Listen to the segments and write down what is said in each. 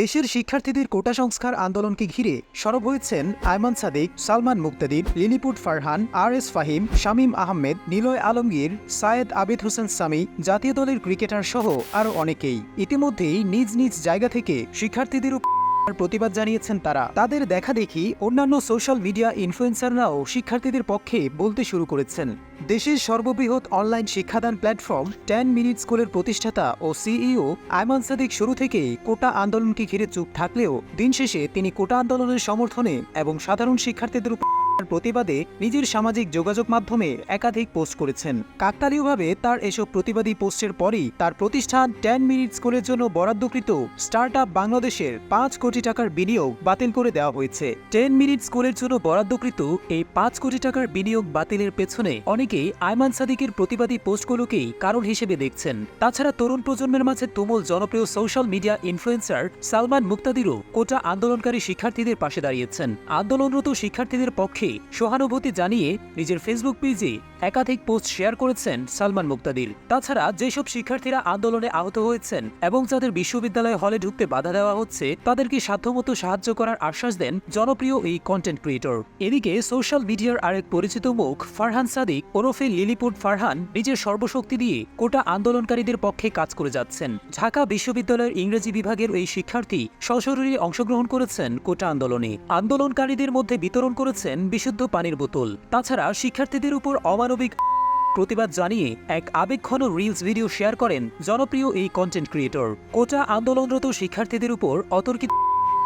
দেশের শিক্ষার্থীদের কোটা সংস্কার আন্দোলনকে ঘিরে সরব হয়েছেন Ayman Sadik, Salman Muktadir Lilliput Farhan R S Fahim, Shamim Ahmed, Niloy Alamgir, Sayed Abid Hossain Sami, জাতীয় দলের ক্রিকেটার সহ আরও অনেকেই। ইতিমধ্যেই নিজ নিজ জায়গা থেকে শিক্ষার্থীদের প্রতিবাদ জানিয়েছেন তারা। তাদের দেখা দেখি অন্যান্য সোশ্যাল মিডিয়া ইনফ্লুয়েন্সাররাও শিক্ষার্থীদের পক্ষে বলতে শুরু করেছেন। দেশের সর্ববৃহৎ অনলাইন শিক্ষাদান প্ল্যাটফর্ম টেন মিনিট স্কুলের প্রতিষ্ঠাতা ও সিইও আয়মান সাদিক শুরু থেকেই কোটা আন্দোলনকে ঘিরে চুপ থাকলেও দিন শেষে তিনি কোটা আন্দোলনের সমর্থনে এবং সাধারণ শিক্ষার্থীদের উপর প্রতিবাদে নিজের সামাজিক যোগাযোগ মাধ্যমে একাধিক পোস্ট করেছেন। কাকতালীয়ভাবে তার এসব প্রতিবাদী পোস্টের পরই তার প্রতিষ্ঠান টেন মিনিট স্কুলের জন্য বরাদ্দকৃত স্টার্ট আপ বাংলাদেশের পাঁচ কোটি টাকার বিনিয়োগ বাতিল করে দেওয়া হয়েছে। টেন মিনিট স্কুলের জন্য বরাদ্দকৃত এই পাঁচ কোটি টাকার বিনিয়োগ বাতিলের পেছনে অনেকেই আয়মান সাদিকের প্রতিবাদী পোস্টগুলোকেই কারণ হিসেবে দেখছেন। তাছাড়া তরুণ প্রজন্মের মাঝে তুমুল জনপ্রিয় সোশ্যাল মিডিয়া ইনফ্লুয়েন্সার সালমান মুক্তাদিরও কোটা আন্দোলনকারী শিক্ষার্থীদের পাশে দাঁড়িয়েছেন। আন্দোলনরত শিক্ষার্থীদের পক্ষে সহানুভূতি জানিয়ে নিজের ফেসবুক পেজে একাধিক পোস্ট শেয়ার করেছেন সালমান মুক্তাদির। তাছাড়া যেসব শিক্ষার্থীরা আন্দোলনে আহত হয়েছেন এবং যাদের বিশ্ববিদ্যালয়ে হলে ঢুকতে বাধা দেওয়া হচ্ছে, তাদেরকে সাধ্যমতো সাহায্য করার আশ্বাস দেন জনপ্রিয় এই কন্টেন্ট ক্রিয়েটর এদিকে সোশ্যাল মিডিয়ার আরেক পরিচিত মুখ ফারহান সাদিক, ওরফে লিলিপুট ফারহান নিজের সর্বশক্তি দিয়ে কোটা আন্দোলনকারীদের পক্ষে কাজ করে যাচ্ছেন। ঢাকা বিশ্ববিদ্যালয়ের ইংরেজি বিভাগের এই শিক্ষার্থী সশরীরে অংশগ্রহণ করেছেন কোটা আন্দোলনে। আন্দোলনকারীদের মধ্যে বিতরণ করেছেন বিশুদ্ধ পানির বোতল। তাছাড়া শিক্ষার্থীদের উপর অমানবিক প্রতিবাদ জানিয়ে এক আবেগঘন রিলস ভিডিও শেয়ার করেন জনপ্রিয় এই কন্টেন্ট ক্রিয়েটর কোটা আন্দোলনরত শিক্ষার্থীদের উপর অতর্কিত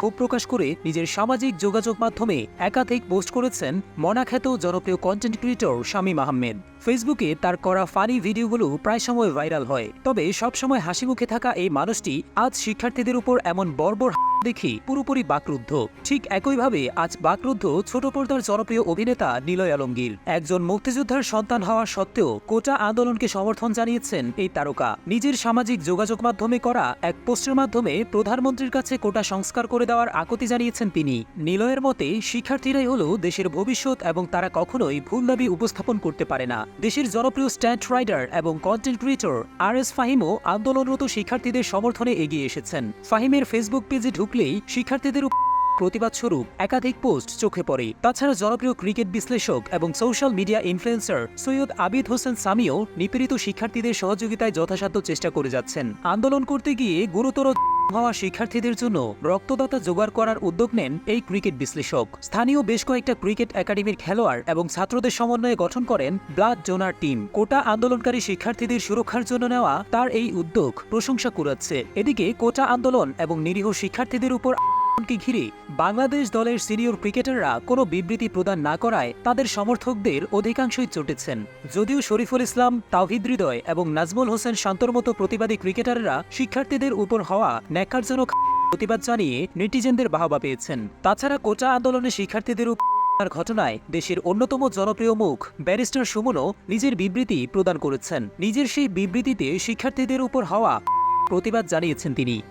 ক্ষোভ প্রকাশ করে নিজের সামাজিক যোগাযোগ মাধ্যমে একাধিক পোস্ট করেছেন মনাখ্যাত জনপ্রিয় কন্টেন্ট ক্রিয়েটর শামীম আহমেদ। ফেসবুকে তার করা ফানি ভিডিওগুলো প্রায় সময় ভাইরাল হয়। তবে সবসময় হাসি মুখে থাকা এই মানুষটি আজ শিক্ষার্থীদের উপর এমন বর্বর দেখি পুরোপুরি বাকরুদ্ধ। ঠিক একইভাবে আজ বাকরুদ্ধ ছোট পর্দার জনপ্রিয় অভিনেতা নিলয় আলমগীর। একজন মুক্তিযোদ্ধার সন্তান হওয়া সত্ত্বেও কোটা আন্দোলনকে সমর্থন জানিয়েছেন এই তারকা। নিজের সামাজিক যোগাযোগ মাধ্যমে করা এক পোস্টের মাধ্যমে প্রধানমন্ত্রীর কাছে কোটা সংস্কার করে দেওয়ার আকতি জানিয়েছেন তিনি। নিলয়ের মতে, শিক্ষার্থীরাই হল দেশের ভবিষ্যৎ এবং তারা কখনোই ভুল দাবি উপস্থাপন করতে পারে না। দেশের জনপ্রিয় স্ট্যান্ড রাইডার এবং কন্টেন্ট ক্রিয়েটর আর এস ফাহিমও আন্দোলনরত শিক্ষার্থীদের সমর্থনে এগিয়ে এসেছেন। ফাহিমের ফেসবুক পেজে ঢুকলেই শিক্ষার্থীদের প্রতিবাদ স্বরূপ একাধিক পোস্ট চোখে পড়ে। তাছাড়া জনপ্রিয় ক্রিকেট বিশ্লেষক এবং social media influencer Syed Abid Hossain সামিও নিপীড়িত শিক্ষার্থীদের সহযোগিতায় যথাসাধ্য চেষ্টা করে যাচ্ছেন। আন্দোলন করতে গিয়ে গুরুতর হওয়া শিক্ষার্থীদের জন্য রক্তদাতা জোগাড় করার উদ্যোগ নেন এই ক্রিকেট বিশ্লেষক। স্থানীয় বেশ কয়েকটা ক্রিকেট একাডেমির খেলোয়াড় এবং ছাত্রদের সমন্বয়ে গঠন করেন ব্লাড জোনার টিম। কোটা আন্দোলনকারী শিক্ষার্থীদের সুরক্ষার জন্য নেওয়া তার এই উদ্যোগ প্রশংসা কুড়াচ্ছে। এদিকে কোটা আন্দোলন এবং নিরীহ শিক্ষার্থীদের উপর আন্দোলনকে ঘিরে বাংলাদেশ দলের সিনিয়র ক্রিকেটাররা কোনো বিবৃতি প্রদান না করায় তাদের সমর্থকদের অধিকাংশই চটেছেন। যদিও শরীফুল ইসলাম, তাওহিদ হৃদয় এবং নাজমুল হোসেন শান্তর মতো প্রতিবাদী ক্রিকেটাররা শিক্ষার্থীদের উপর হওয়া ন্যাকারজনক প্রতিবাদ জানিয়ে নেটিজেনদের বাহবা পেয়েছেন। তাছাড়া কোটা আন্দোলনে শিক্ষার্থীদের উপর ঘটনায় দেশের অন্যতম জনপ্রিয় মুখ ব্যারিস্টার সুমনও নিজের বিবৃতি প্রদান করেছেন। নিজের সেই বিবৃতিতে শিক্ষার্থীদের উপর হওয়া প্রতিবাদ জানিয়েছেন তিনি।